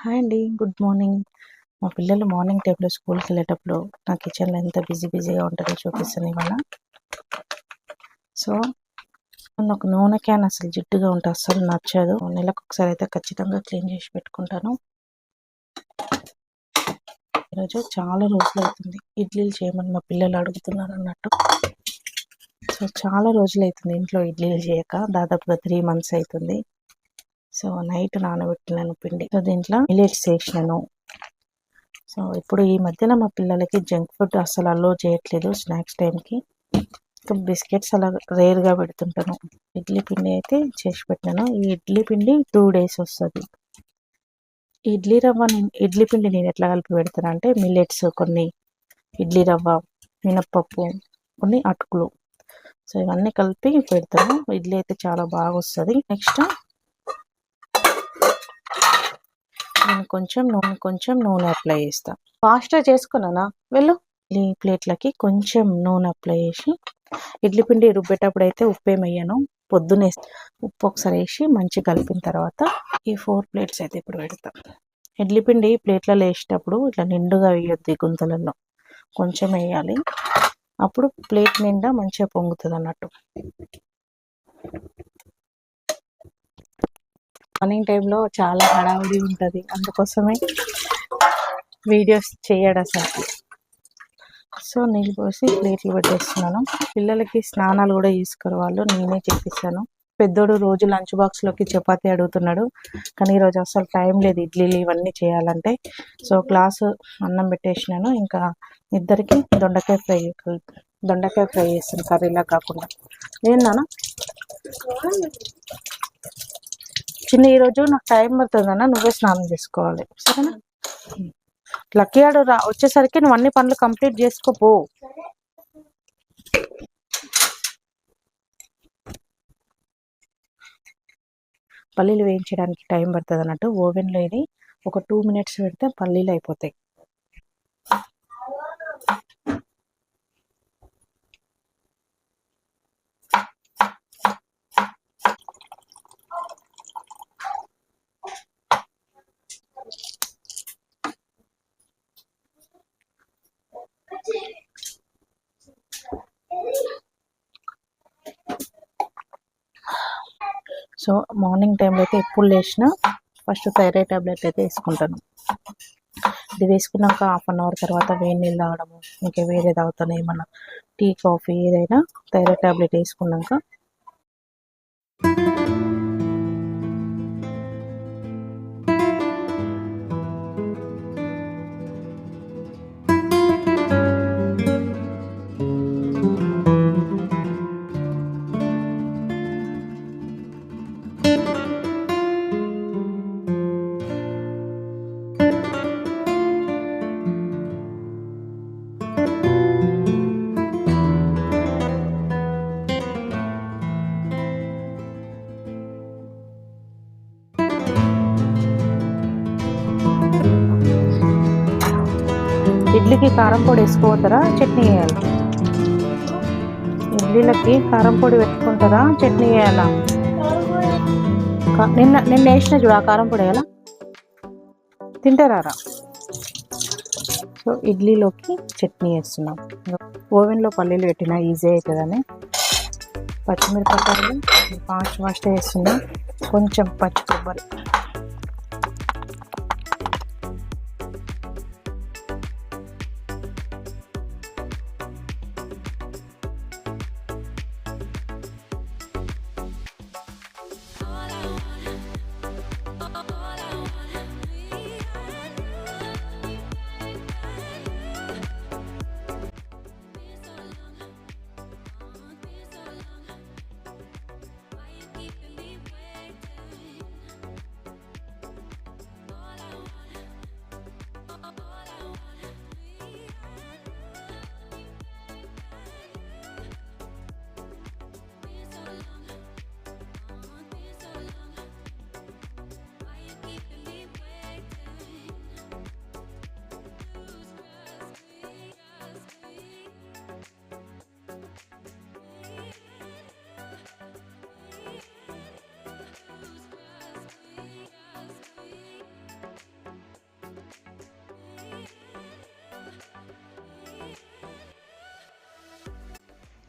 Hi అండి good morning. మా పిల్లలు మార్నింగ్ టైంలో స్కూల్కి వెళ్ళేటప్పుడు నా కిచెన్లో ఎంత బిజీ బిజీగా ఉంటుందో చూపిస్తుంది ఇవాళ. సో నాకు నూనె క్యాన్ అసలు జిడ్డుగా ఉంటే అస్సలు నచ్చదు. నెలకు ఒకసారి అయితే ఖచ్చితంగా క్లీన్ చేసి పెట్టుకుంటాను. ఈరోజు చాలా రోజులు అవుతుంది. ఇడ్లీలు చేయమని మా పిల్లలు అడుగుతున్నారు అన్నట్టు. సో చాలా రోజులు అవుతుంది ఇంట్లో ఇడ్లీలు చేయక. దాదాపుగా త్రీ మంత్స్ అవుతుంది. సో నైట్ నానబెట్టినాను పిండి. సో దీంట్లో మిలెట్స్ వేసినాను సో ఇప్పుడు ఈ మధ్యన మా పిల్లలకి జంక్ ఫుడ్ అసలు అలో చేయట్లేదు స్నాక్స్ టైంకి. ఇంకా బిస్కెట్స్ అలా రేర్గా పెడుతుంటాను. ఇడ్లీ పిండి అయితే చేసి పెట్టినాను ఈ ఇడ్లీ పిండి టూ డేస్ వస్తుంది. ఇడ్లీ రవ్వ నేను ఇడ్లీ పిండి నేను ఎట్లా కలిపి పెడతాను అంటే మిల్లెట్స్ కొన్ని ఇడ్లీ రవ్వ మినప్పప్పు కొన్ని అటుకులు. సో ఇవన్నీ కలిపి పెడతాను. ఇడ్లీ అయితే చాలా బాగా వస్తుంది. నెక్స్ట్ నేను కొంచెం నూనె కొంచెం నూనె అప్లై చేస్తా. ఫాస్ట్గా చేసుకున్నానా? వెళ్ళు. ఈ ప్లేట్లకి కొంచెం నూనె అప్లై చేసి ఇడ్లీ పిండి రుబ్బేటప్పుడు అయితే ఉప్పు ఏమయ్యాను పొద్దునే ఉప్పు ఒకసారి వేసి మంచిగా కలిపిన తర్వాత ఈ ఫోర్ ప్లేట్స్ అయితే ఇప్పుడు పెడతా. ఇడ్లీ పిండి ప్లేట్లలో వేసేటప్పుడు ఇట్లా నిండుగా వేయొద్ది గుంతలలో. కొంచెం వేయాలి. అప్పుడు ప్లేట్ నిండా మంచిగా పొంగుతుంది అన్నట్టు. మార్నింగ్ టైంలో చాలా హడావుడి ఉంటుంది. అందుకోసమే వీడియోస్ చేయడం అసలు. సో నీళ్ళు పోసి ప్లేట్లు పెట్టేస్తున్నాను. పిల్లలకి స్నానాలు కూడా చేసుకోరు వాళ్ళు. నేనే చేపిస్తాను. పెద్దోడు రోజు లంచ్ బాక్స్లోకి చపాతి అడుగుతున్నాడు. కానీ ఈరోజు అసలు టైం లేదు. ఇడ్లీలు ఇవన్నీ చేయాలంటే. సో క్లాసు అన్నం పెట్టేసినాను. ఇంకా ఇద్దరికి దొండకాయ ఫ్రై దొండకాయ ఫ్రై చేస్తాను. కర్రీలా కాకుండా. ఏందన్నా చిన్న ఈరోజు నాకు టైం పడుతుంది అన్న నువ్వే స్నానం చేసుకోవాలి. సరేనా? లక్కీ ఆడు రా వచ్చేసరికి నువ్వు అన్ని పనులు కంప్లీట్ చేసుకోపో పల్లీలు వేయించడానికి టైం పడుతుంది అన్నట్టు ఓవెన్లో ఇది ఒక టూ మినిట్స్ పెడితే పల్లీలు అయిపోతాయి. సో మార్నింగ్ టైంలో అయితే ఎప్పుడు లేచినా ఫస్ట్ థైరాయిడ్ టాబ్లెట్ అయితే వేసుకుంటాను. ఇది వేసుకున్నాక హాఫ్ అన్ అవర్ తర్వాత వేడి నీళ్ళు తాగడము ఇంకా వేరే తాగుతాను ఏమన్నా టీ కాఫీ ఏదైనా థైరాయిడ్ టాబ్లెట్ వేసుకున్నాక. ఇడ్లీకి కారం పొడి వేసుకోవద్దరా? చట్నీ వేయాలి. ఇడ్లీలకి కారం పొడి పెట్టుకుంటారా? చట్నీ వేయాలా? నిన్న నిన్న వేసిన చూడు ఆ కారం పొడి వేయాలా తింటారా సో ఇడ్లీలోకి చట్నీ వేస్తున్నాం. ఓవెన్లో పల్లీలు పెట్టినా ఈజీ అవుతుందని. పచ్చిమిరపకాయలు ఫాస్ట్ ఫాస్ట్ వేస్తున్నా. కొంచెం పచ్చి కొబ్బరి.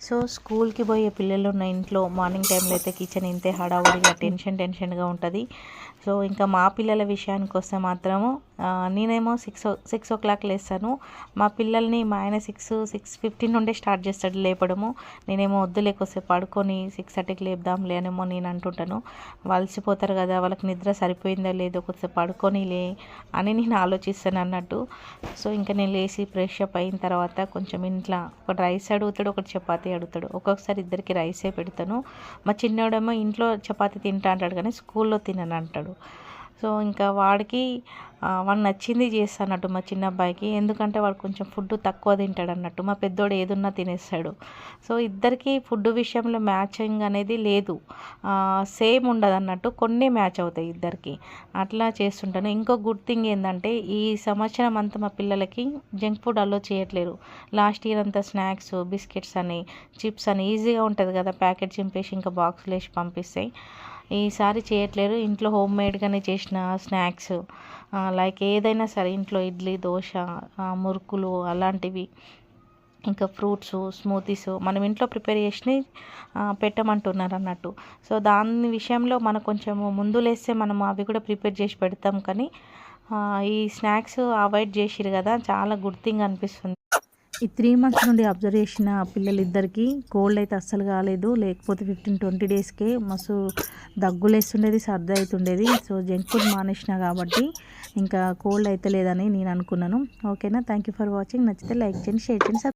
సో స్కూల్కి పోయే పిల్లలు ఉన్న ఇంట్లో మార్నింగ్ టైంలో అయితే కిచెన్ ఇంతే హడావుడిగా టెన్షన్ టెన్షన్గా ఉంటుంది. సో ఇంకా మా పిల్లల విషయానికి వస్తే మాత్రము నేనేమో six o six o'clock లేస్తాను. మా పిల్లల్ని మా ఆయన సిక్స్ సిక్స్ ఫిఫ్టీన్ నుండే స్టార్ట్ చేస్తాడు లేపడము. నేనేమో వద్దు లేకొస్తే పడుకొని సిక్స్ థర్టీకి లేపుదాంలే అనేమో నేను అంటుంటాను. వలసిపోతారు కదా వాళ్ళకి నిద్ర సరిపోయిందా లేదో కొద్దిసేపు పడుకొని లే అని నేను ఆలోచిస్తాను అన్నట్టు. సో ఇంకా నేను లేచి ఫ్రెష్ అప్ అయిన తర్వాత కొంచెం ఇంట్లో ఒకటి రైస్ అడుగుతాడు ఒకటి చపాతీ అడుగుతాడు. ఒక్కొక్కసారి ఇద్దరికి రైసే పెడతాను. మా చిన్నోడేమో ఇంట్లో చపాతీ తింటా అంటాడు కానీ స్కూల్లో తినను అంటాడు. సో ఇంకా వాడికి వాడు నచ్చింది చేస్తాను అన్నట్టు మా చిన్న అబ్బాయికి ఎందుకంటే వాడు కొంచెం ఫుడ్ తక్కువ తింటాడు అన్నట్టు. మా పెద్దోడు ఏదున్నా తినేస్తాడు. సో ఇద్దరికి ఫుడ్ విషయంలో మ్యాచింగ్ అనేది లేదు. సేమ్ ఉండదు అన్నట్టు కొన్ని మ్యాచ్ అవుతాయి ఇద్దరికి. అట్లా చేస్తుంటాను. ఇంకో గుడ్ థింగ్ ఏంటంటే ఈ సంవత్సరం అంతా మా పిల్లలకి జంక్ ఫుడ్ అలో చేయట్లేరు. లాస్ట్ ఇయర్ అంతా స్నాక్స్ బిస్కెట్స్ అని చిప్స్ అని ఈజీగా ఉంటుంది కదా ప్యాకెట్ చింపేసి ఇంకా బాక్స్లో వేసి పంపిస్తాయి ఈసారి చేయట్లేరు. ఇంట్లో హోమ్ మేడ్గానే చేసిన స్నాక్స్ లైక్ ఏదైనా సరే ఇంట్లో ఇడ్లీ దోశ మురుకులు అలాంటివి ఇంకా ఫ్రూట్స్ స్మూతీస్ మనం ఇంట్లో ప్రిపేర్ చేసి పెట్టమంటున్నారు అన్నట్టు. సో దాని విషయంలో మనం కొంచెం ముందు లేస్తే మనం అవి కూడా ప్రిపేర్ చేసి పెడతాం కానీ ఈ స్నాక్స్ అవాయిడ్ చేసిరు కదా చాలా గుడ్ థింగ్ అనిపిస్తుంది ఈ త్రీ మంత్స్ నుండి అబ్జర్వ్ చేసిన పిల్లలిద్దరికి కోల్డ్ అయితే అస్సలు కాలేదు. లేకపోతే ఫిఫ్టీన్ ట్వంటీ డేస్కే మస్తు దగ్గులేస్తుండేది సర్ది అవుతుండేది సో జంక్ ఫుడ్ మానేసిన కాబట్టి ఇంకా కోల్డ్ అయితే లేదని నేను అనుకున్నాను. ఓకేనా? థ్యాంక్ యూ ఫర్ వాచింగ్ నచ్చితే లైక్ చేయండి షేర్ చేయండి